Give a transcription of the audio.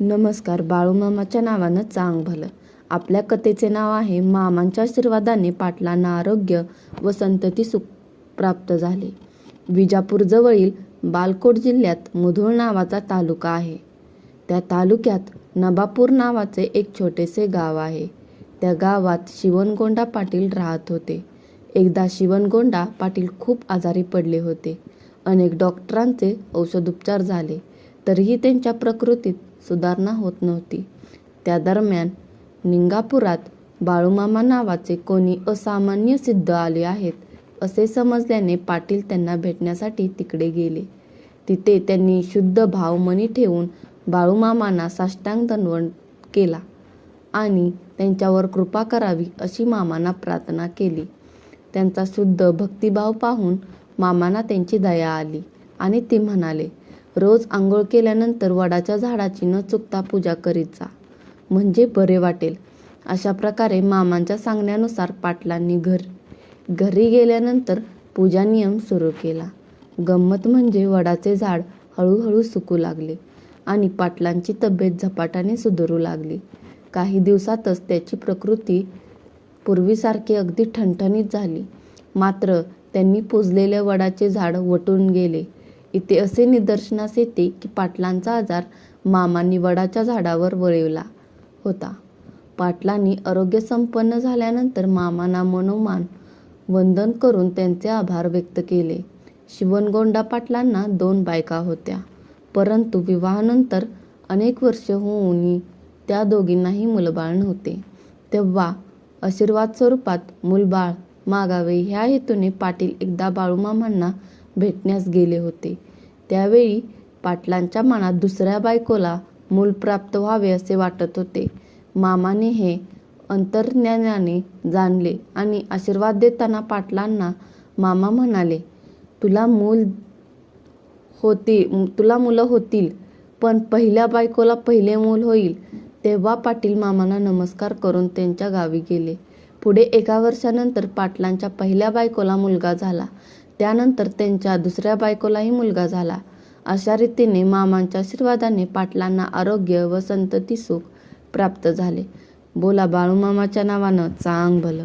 नमस्कार बाळूमामाच्या नावानं चांग भलं. आपल्या कथेचे नाव आहे मामांच्या आशीर्वादाने पाटलांना आरोग्य व संतती सुख प्राप्त झाले. विजापूरजवळील बालकोट जिल्ह्यात मुधोळ नावाचा तालुका आहे. त्या तालुक्यात नबापूर नावाचे एक छोटेसे गाव आहे. त्या गावात शिवनगोंडा पाटील राहत होते. एकदा शिवनगोंडा पाटील खूप आजारी पडले होते. अनेक डॉक्टरांचे औषधोपचार झाले. तरीही त्यांच्या प्रकृतीत सुधारणा होत नव्हती. त्या दरम्यान निंगापुरात बाळूमामा नावाचे कोणी असामान्य सिद्ध आले आहेत असे समजल्याने पाटील त्यांना भेटण्यासाठी तिकडे गेले. तिथे त्यांनी शुद्ध भावमनी ठेवून बाळूमामांना साष्टांग दंडवत केला आणि त्यांच्यावर कृपा करावी अशी मामांना प्रार्थना केली. त्यांचा शुद्ध भक्तिभाव पाहून मामांना त्यांची दया आली आणि ते म्हणाले रोज आंघोळ केल्यानंतर वडाच्या झाडाची न चुकता पूजा करीत जा म्हणजे बरे वाटेल. अशा प्रकारे मामांच्या सांगण्यानुसार पाटलांनी घर घरी गेल्यानंतर पूजा नियम सुरू केला. गंमत म्हणजे वडाचे झाड हळूहळू सुकू लागले आणि पाटलांची तब्येत झपाट्याने सुधारू लागली. काही दिवसातच त्याची प्रकृती पूर्वीसारखी अगदी ठणठणीत झाली. मात्र त्यांनी पुजलेले वडाचे झाड वटून गेले. इथे असे निदर्शनास येते की पाटलांचा आजार मामांनी वडाच्या झाडावर वळवला होता. पाटलांनी आरोग्य संपन्न झाल्यानंतर मामांना मनोमान वंदन करून त्यांचे आभार व्यक्त केले. शिवनगोंडा पाटलांना दोन बायका होत्या. परंतु विवाहानंतर अनेक वर्ष होऊनही त्या दोघींनाही मुलबाळ नव्हते. तेव्हा आशीर्वाद स्वरूपात मुलबाळ मागावे ह्या हेतूने पाटील एकदा बाळूमामांना भेटण्यास गेले होते. त्यावेळी पाटलांच्या मनात दुसऱ्या बायकोला मूल प्राप्त व्हावे असे वाटत होते. मामाने हे अंतर्ज्ञानाने जाणले आणि आशीर्वाद देताना पाटलांना मामा म्हणाले तुला मूल होती तुला मुलं होतील पण पहिल्या बायकोला पहिले मूल होईल. तेव्हा पाटील मामांना नमस्कार करून त्यांच्या गावी गेले. पुढे एका वर्षानंतर पाटलांच्या पहिल्या बायकोला मुलगा झाला. त्यानंतर त्यांच्या दुसऱ्या बायकोलाही मुलगा झाला. अशा रीतीने मामांच्या आशीर्वादाने पाटलांना आरोग्य व संतती सुख प्राप्त झाले. बोला बाळूमामाच्या नावानं चांग भलं